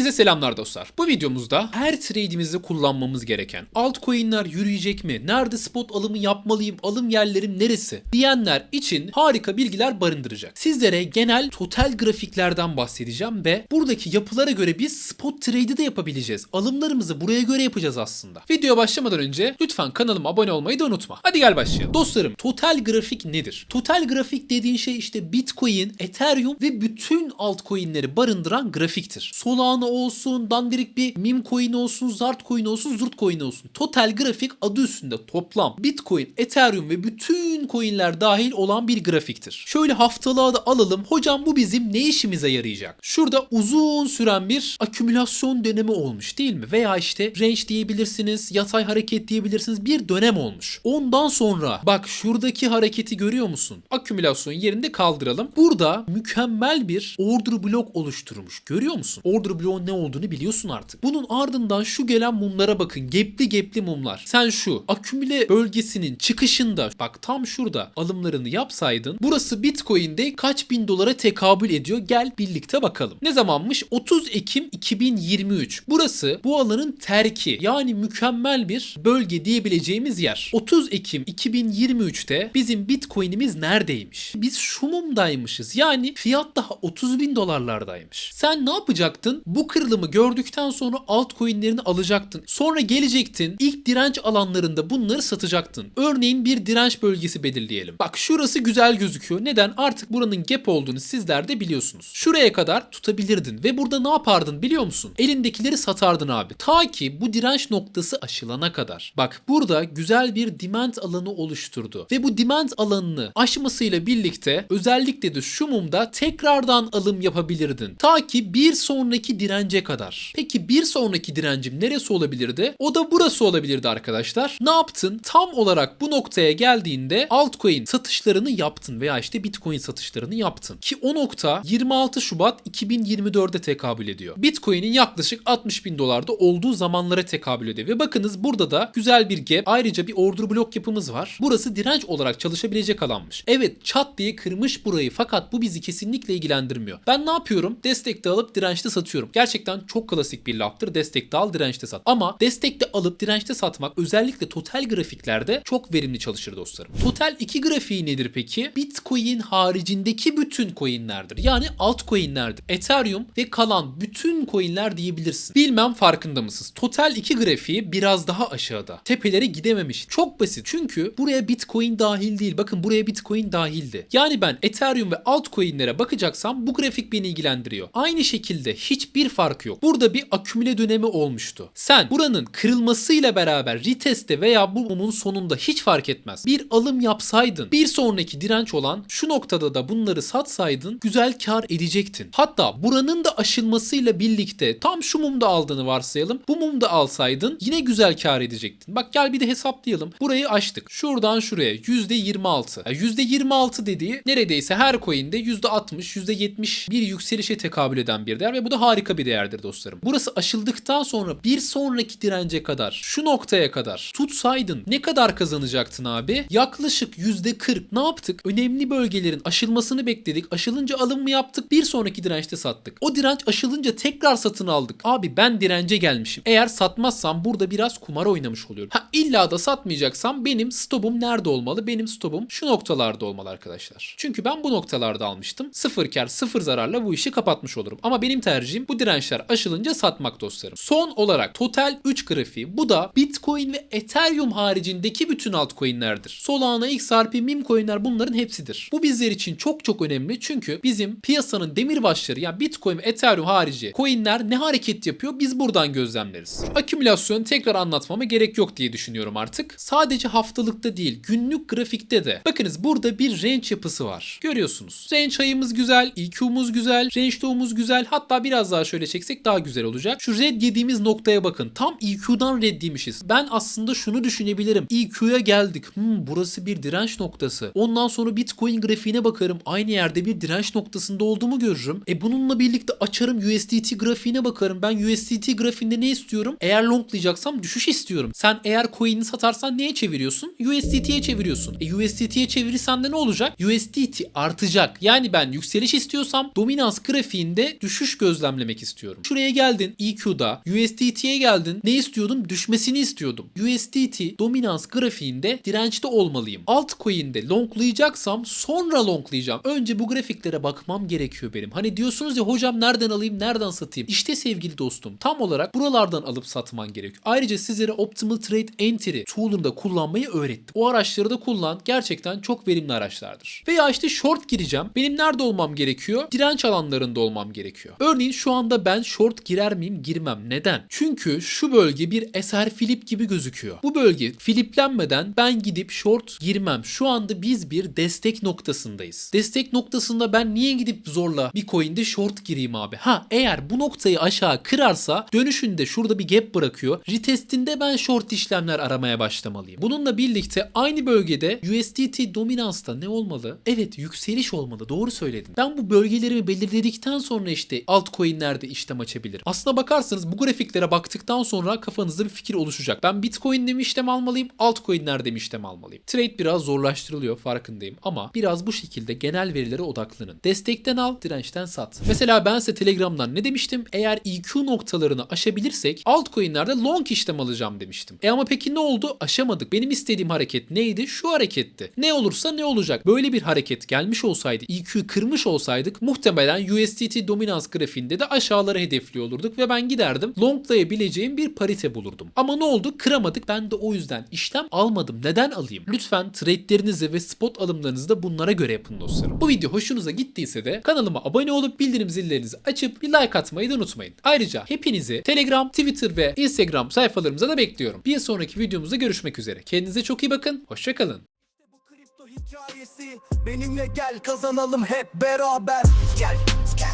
Hepinize selamlar dostlar. Bu videomuzda her trade'imizde kullanmamız gereken altcoin'ler yürüyecek mi? Nerede spot alımı yapmalıyım? Alım yerlerim neresi? diyenler için harika bilgiler barındıracak. Sizlere genel total grafiklerden bahsedeceğim ve buradaki yapılara göre biz spot trade'i de yapabileceğiz. Alımlarımızı buraya göre yapacağız aslında. Videoya başlamadan önce lütfen kanalıma abone olmayı da unutma. Hadi gel başlayalım. Dostlarım total grafik nedir? Total grafik dediğin şey işte Bitcoin, Ethereum ve bütün altcoin'leri barındıran grafiktir. Solana olsun, dandirik bir meme coin olsun, zart coin olsun, zurt coin olsun. Total grafik adı üstünde toplam Bitcoin, Ethereum ve bütün coin'ler dahil olan bir grafiktir. Şöyle haftalığa da alalım. Hocam bu bizim ne işimize yarayacak? Şurada uzun süren bir akümülasyon dönemi olmuş değil mi? Veya işte range diyebilirsiniz, yatay hareket diyebilirsiniz. Bir dönem olmuş. Ondan sonra bak şuradaki hareketi görüyor musun? Akümülasyon yerinde kaldıralım. Burada mükemmel bir order blok oluşturmuş. Görüyor musun? Order bloğun ne olduğunu biliyorsun artık. Bunun ardından şu gelen mumlara bakın. Gepli gepli mumlar. Sen şu akümüle bölgesinin çıkışında bak tam şurada alımlarını yapsaydın burası Bitcoin'de kaç bin dolara tekabül ediyor? Gel birlikte bakalım. Ne zamanmış? 30 Ekim 2023. Burası bu alanın terki. Yani mükemmel bir bölge diyebileceğimiz yer. 30 Ekim 2023'te bizim Bitcoin'imiz neredeymiş? Biz şu mumdaymışız. Yani fiyat daha 30 bin dolarlardaymış. Sen ne yapacaktın? Bu kırılımı gördükten sonra altcoin'lerini alacaktın. Sonra gelecektin ilk direnç alanlarında bunları satacaktın. Örneğin bir direnç bölgesi belirleyelim. Bak şurası güzel gözüküyor. Neden? Artık buranın gap olduğunu sizler de biliyorsunuz. Şuraya kadar tutabilirdin ve burada ne yapardın biliyor musun? Elindekileri satardın abi. Ta ki bu direnç noktası aşılana kadar. Bak burada güzel bir demand alanı oluşturdu. Ve bu demand alanını aşmasıyla birlikte özellikle de şu mumda tekrardan alım yapabilirdin. Ta ki bir sonraki dirence kadar. Peki bir sonraki direncim neresi olabilirdi? O da burası olabilirdi arkadaşlar. Ne yaptın? Tam olarak bu noktaya geldiğinde altcoin satışlarını yaptın veya işte bitcoin satışlarını yaptın. Ki o nokta 26 Şubat 2024'de tekabül ediyor. Bitcoin'in yaklaşık 60 bin dolarda olduğu zamanlara tekabül ediyor. Ve bakınız burada da güzel bir gap. Ayrıca bir order blok yapımız var. Burası direnç olarak çalışabilecek alanmış. Evet çat diye kırmış burayı fakat bu bizi kesinlikle ilgilendirmiyor. Ben ne yapıyorum? Destekte alıp dirençte satıyorum. Gerçekten çok klasik bir laftır. Destekte al, dirençte sat. Ama destekte alıp dirençte satmak özellikle total grafiklerde çok verimli çalışır dostlarım. Total 2 grafiği nedir peki? Bitcoin haricindeki bütün coinlerdir. Yani altcoinlerdir. Ethereum ve kalan bütün coinler diyebilirsin. Bilmem farkında mısınız? Total 2 grafiği biraz daha aşağıda. Tepelere gidememiş. Çok basit. Çünkü buraya Bitcoin dahil değil. Bakın buraya Bitcoin dahildi. Yani ben Ethereum ve altcoin'lere bakacaksam bu grafik beni ilgilendiriyor. Aynı şekilde hiçbir fark yok. Burada bir akümüle dönemi olmuştu. Sen buranın kırılmasıyla beraber reteste veya bu mumun sonunda hiç fark etmez. Bir alım yapsaydın bir sonraki direnç olan şu noktada da bunları satsaydın güzel kar edecektin. Hatta buranın da aşılmasıyla birlikte tam şu mumda aldığını varsayalım. Bu mumda alsaydın yine güzel kar edecektin. Bak gel bir de hesaplayalım. Burayı açtık. Şuradan şuraya %26. Yani %26 dediği neredeyse her coin'de %60, %70 bir yükselişe tekabül eden bir değer ve bu da harika bir değerdir dostlarım. Burası aşıldıktan sonra bir sonraki dirence kadar şu noktaya kadar tutsaydın ne kadar kazanacaktın abi? Yaklaşık %40. Ne yaptık? Önemli bölgelerin aşılmasını bekledik. Aşılınca alım mı yaptık? Bir sonraki dirençte sattık. O direnç aşılınca tekrar satın aldık. Abi ben dirence gelmişim. Eğer satmazsam burada biraz kumar oynamış oluyorum. Ha illa da satmayacaksam benim stopum nerede olmalı? Benim stopum şu noktalarda olmalı arkadaşlar. Çünkü ben bu noktalarda almıştım. Sıfır kar, sıfır zararla bu işi kapatmış olurum. Ama benim tercihim bu dirençler aşılınca satmak dostlarım. Son olarak total 3 grafiği. Bu da Bitcoin ve Ethereum haricindeki bütün altcoin'lerdir. Solana, XRP, meme coin'ler bunların hepsidir. Bu bizler için çok çok önemli çünkü bizim piyasanın demirbaşları yani Bitcoin ve Ethereum harici coin'ler ne hareket yapıyor biz buradan gözlemleriz. Akümülasyon tekrar anlatmama gerek yok diye düşünüyorum artık. Sadece haftalıkta değil günlük grafikte de. Bakınız burada bir range yapısı var. Görüyorsunuz. Range ayımız güzel, EQ'muz güzel, range low'umuz güzel. Hatta biraz daha şöyle çeksek daha güzel olacak. Şu red yediğimiz noktaya bakın. Tam EQ'dan red yemişiz. Ben aslında şunu düşünebilirim. EQ'ya geldik. Hmm, burası bir direnç noktası. Ondan sonra Bitcoin grafiğine bakarım. Aynı yerde bir direnç noktasında olduğumu görürüm. E bununla birlikte açarım USDT grafiğine bakarım. Ben USDT grafiğinde ne istiyorum? Eğer longlayacaksam düşüş istiyorum. Sen eğer coin'i satarsan neye çeviriyorsun? USDT'ye çeviriyorsun. E USDT'ye çevirirsen de ne olacak? USDT artacak. Yani ben yükseliş istiyorsam dominans grafiğinde düşüş gözlemlemek görmek istiyorum. Şuraya geldin EQ'da USDT'ye geldin. Ne istiyordum? Düşmesini istiyordum. USDT dominans grafiğinde dirençte olmalıyım. Altcoin'de longlayacaksam sonra longlayacağım. Önce bu grafiklere bakmam gerekiyor benim. Hani diyorsunuz ya hocam nereden alayım nereden satayım? İşte sevgili dostum tam olarak buralardan alıp satman gerekiyor. Ayrıca sizlere Optimal Trade Entry tool'unu da kullanmayı öğrettim. O araçları da kullan. Gerçekten çok verimli araçlardır. Veya işte short gireceğim. Benim nerede olmam gerekiyor? Direnç alanlarında olmam gerekiyor. Örneğin şu anda ben short girer miyim? Girmem. Neden? Çünkü şu bölge bir eser flip gibi gözüküyor. Bu bölge fliplenmeden ben gidip short girmem. Şu anda biz bir destek noktasındayız. Destek noktasında ben niye gidip zorla bir coin'de short gireyim abi? Ha eğer bu noktayı aşağı kırarsa dönüşünde şurada bir gap bırakıyor. Retestinde ben short işlemler aramaya başlamalıyım. Bununla birlikte aynı bölgede USDT dominansta ne olmalı? Evet yükseliş olmalı. Doğru söyledin. Ben bu bölgelerimi belirledikten sonra işte altcoin'lerde işlem açabilirim. Aslına bakarsanız bu grafiklere baktıktan sonra kafanızda bir fikir oluşacak. Ben Bitcoin'de mi işlem almalıyım? Altcoin'lerde mi işlem almalıyım? Trade biraz zorlaştırılıyor farkındayım ama biraz bu şekilde genel verilere odaklanın. Destekten al, dirençten sat. Mesela ben size Telegram'dan ne demiştim? Eğer EQ noktalarını aşabilirsek altcoin'lerde long işlem alacağım demiştim. E ama peki ne oldu? Aşamadık. Benim istediğim hareket neydi? Şu hareketti. Ne olursa ne olacak? Böyle bir hareket gelmiş olsaydı, EQ kırmış olsaydık muhtemelen USDT dominans grafiğinde de aşağılara hedefliyor olurduk ve ben giderdim longlayabileceğim bir parite bulurdum. Ama ne oldu? Kıramadık. Ben de o yüzden işlem almadım. Neden alayım? Lütfen trade'lerinizi ve spot alımlarınızı da bunlara göre yapın dostlarım. Bu video hoşunuza gittiyse de kanalıma abone olup bildirim zillerinizi açıp bir like atmayı da unutmayın. Ayrıca hepinizi Telegram, Twitter ve Instagram sayfalarımıza da bekliyorum. Bir sonraki videomuzda görüşmek üzere. Kendinize çok iyi bakın. Hoşçakalın. Benimle gel kazanalım hep beraber Gel, gel.